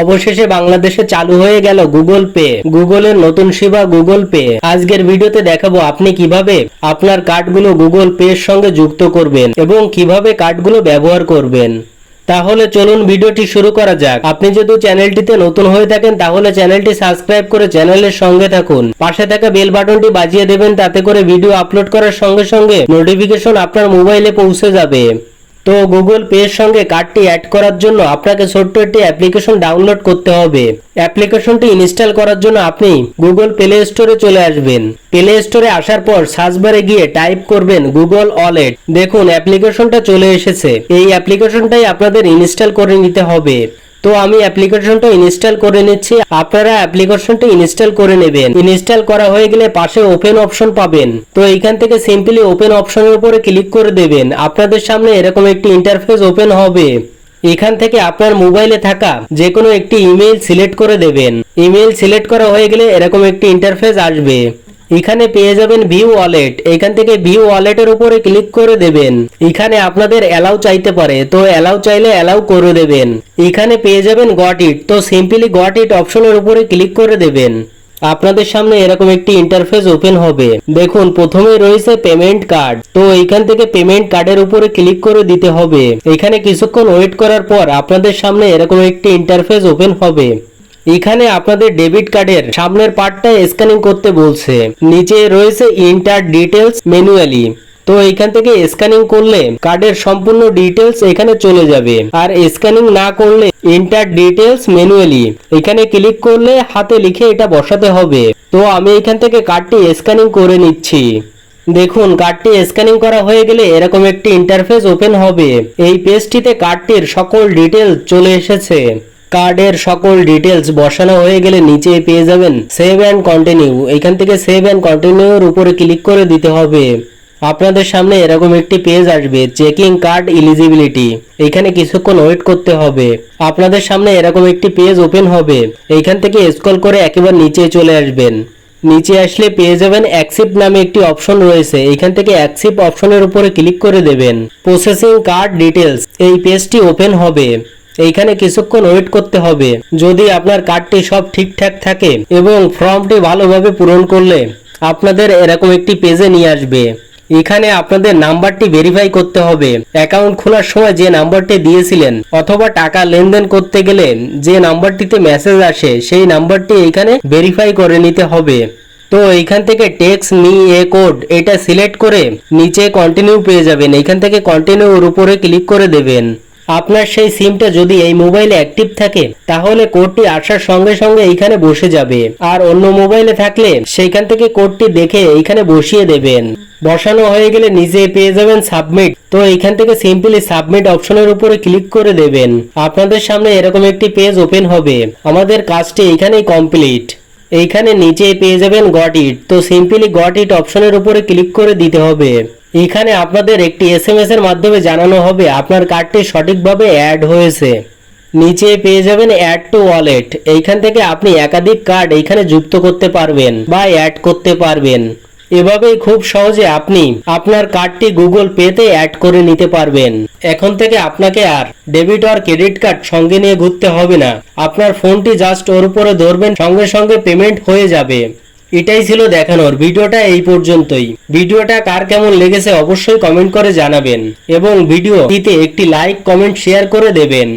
অবশেষে বাংলাদেশে চালু হয়ে গেল গুগল পে। গুগলের নতুন সেবা গুগল পে। আজকের ভিডিওতে দেখাবো আপনি কীভাবে আপনার কার্ডগুলো গুগল পে এর সঙ্গে যুক্ত করবেন এবং কীভাবে কার্ডগুলো ব্যবহার করবেন। তাহলে চলুন ভিডিওটি শুরু করা যাক। আপনি যদি চ্যানেলটিতে নতুন হয়ে থাকেন, তাহলে চ্যানেলটি সাবস্ক্রাইব করে চ্যানেলের সঙ্গে থাকুন। পাশে থাকা বেল বাটনটি বাজিয়ে দেবেন, তাতে করে ভিডিও আপলোড করার সঙ্গে সঙ্গে নোটিফিকেশন আপনার মোবাইলে পৌঁছে যাবে। তো গুগল পে এর সঙ্গে কার্ডটি অ্যাড করার জন্য আপনাকে ছোট্ট একটি অ্যাপ্লিকেশন ডাউনলোড করতে হবে। অ্যাপ্লিকেশনটি ইনস্টল করার জন্য আপনি গুগল প্লে স্টোরে চলে আসবেন। প্লে স্টোরে আসার পর সার্চ গিয়ে টাইপ করবেন গুগল ওয়ালেট দেখুন অ্যাপ্লিকেশনটা চলে এসেছে। এই অ্যাপ্লিকেশনটাই আপনাদের ইনস্টল করে নিতে হবে। তো আমি অ্যাপ্লিকেশনটা ইনস্টল করে নিচ্ছি। আপনারা অ্যাপ্লিকেশনটা ইনস্টল করে নেবেন। ইনস্টল করা হয়ে গেলে পাশে ওপেন অপশন পাবেন। তো এইখান থেকে সিম্পলি ওপেন অপশনের উপরে ক্লিক করে দেবেন। আপনাদের সামনে এরকম একটি ইন্টারফেস ওপেন হবে। এখান থেকে আপনার মোবাইলে থাকা যে কোনো একটি ইমেল সিলেক্ট করে দেবেন। ইমেল সিলেক্ট করা হয়ে গেলে এরকম একটি ইন্টারফেস আসবে। এখানে পেয়ে যাবেন ভিউ ওয়ালেট এখান থেকে ভিউ ওয়ালেটের উপরে ক্লিক করে দেবেন। এখানে আপনাদের অ্যালাউ চাইতে পারে, তো অ্যালাউ চাইলে অ্যালাউ করে দেবেন। এখানে পেয়ে যাবেন গট ইট তো সিম্পলি গট ইট অপশনের উপরে ক্লিক করে দেবেন। আপনাদের সামনে এরকম একটি ইন্টারফেস ওপেন হবে। দেখুন, প্রথমে রয়েছে পেমেন্ট কার্ড তো এইখান থেকে পেমেন্ট কার্ডের উপরে ক্লিক করে দিতে হবে। এখানে কিছুক্ষণ ওয়েট করার পর আপনাদের সামনে এরকম একটি ইন্টারফেস ওপেন হবে। এখানে আপনাদের ডেবিট কার্ডের সামনের পার্টটা স্ক্যানিং করতে বলছে। নিচে রয়েছে ইন্টার ডিটেলস ম্যানুয়ালি তো এখান থেকে স্ক্যানিং করলে কার্ডের সম্পূর্ণ ডিটেলস এখানে চলে যাবে। আর স্ক্যানিং না করলে ইন্টার ডিটেলস ম্যানুয়ালি এখানে ক্লিক করলে হাতে লিখে এটা বসাতে হবে। তো আমি এখান থেকে কার্ডটি স্ক্যানিং করে নিচ্ছি। দেখুন কার্ডটি স্ক্যানিং করা হয়ে গেলে এরকম একটি ইন্টারফেস ওপেন হবে। এই পেজটিতে কার্ডটির সকল ডিটেলস চলে এসেছে। কার্ডের সকল ডিটেলস বসানো হয়ে গেলে নিচে পেয়ে যাবেন সেভ অ্যান্ড কন্টিনিউ এখান থেকে সেভ অ্যান্ড কন্টিনিউর উপরে ক্লিক করে দিতে হবে। আপনাদের সামনে এরকম একটি পেজ আসবে চেকিং কার্ড ইলিজিবিলিটি এখানে কিছুক্ষণ ওয়েট করতে হবে। আপনাদের সামনে এরকম একটি পেজ ওপেন হবে। এইখান থেকে স্ক্রল করে একেবারে নিচে চলে আসবেন। নিচে আসলে পেয়ে যাবেন অ্যাকসেপ্ট নামে একটি অপশন রয়েছে। এখান থেকে অ্যাকসেপ্ট অপশনের উপরে ক্লিক করে দেবেন। প্রসেসিং কার্ড ডিটেলস এই পেজটি ওপেন হবে। এইখানে কিছুক্ষণ ওয়েট করতে হবে। যদি আপনার কার্ডটি সব ঠিকঠাক থাকে এবং ফর্মটি ভালোভাবে পূরণ করলে আপনাদের এরকম একটি পেজে নিয়ে আসবে। এখানে আপনাদের নাম্বারটি ভেরিফাই করতে হবে। অ্যাকাউন্ট খোলার সময় যে নাম্বারটি দিয়েছিলেন অথবা টাকা লেনদেন করতে গেলে যে নাম্বারটিতে মেসেজ আসে, সেই নাম্বারটি এখানে ভেরিফাই করে নিতে হবে। তো এইখান থেকে টেক্স মি এ কোড এটা সিলেক্ট করে নিচে কন্টিনিউ পেয়ে যাবেন। এইখান থেকে কন্টিনিউর উপরে ক্লিক করে দেবেন। আপনার সেই সিমটা যদি এই মোবাইলে অ্যাক্টিভ থাকে, তাহলে কোডটি আসার সঙ্গে সঙ্গে এইখানে বসে যাবে। আর অন্য মোবাইলে থাকলে সেইখান থেকে কোডটি দেখে এইখানে বসিয়ে দেবেন। বসানো হয়ে গেলে নিজে পেয়ে যাবেন সাবমিট। তো এইখান থেকে সিম্পলি সাবমিট অপশনের উপরে ক্লিক করে দেবেন। আপনাদের সামনে এরকম একটি পেজ ওপেন হবে। আমাদের কাজটি এইখানেই কমপ্লিট। এইখানে নিচে পেয়ে যাবেন গট ইট তো সিম্পলি গট ইট অপশনের উপরে ক্লিক করে দিতে হবে। এখানে আপনাদের একটি এস এম এর মাধ্যমে জানানো হবে, আপনার কার্ডটি সঠিকভাবে অ্যাড হয়েছে। নিচে পেয়ে যাবেন অ্যাড টু ওয়ালেট এইখান থেকে আপনি একাধিক কার্ড এইখানে যুক্ত করতে পারবেন বা অ্যাড করতে পারবেন। এভাবেই খুব সহজে আপনি আপনার কার্ডটি গুগল পেতে অ্যাড করে নিতে পারবেন। এখন থেকে আপনাকে আর ডেবিট আর ক্রেডিট কার্ড সঙ্গে নিয়ে ঘুরতে হবে না। আপনার ফোনটি জাস্ট ওর উপরে ধরবেন, সঙ্গে সঙ্গে পেমেন্ট হয়ে যাবে। এটাই ছিল দেখানোর ভিডিওটা এই পর্যন্তই। ভিডিওটা কার কেমন লেগেছে অবশ্যই কমেন্ট করে জানাবেন। এবং ভিডিওটিতে একটি লাইক কমেন্ট শেয়ার করে দেবেন।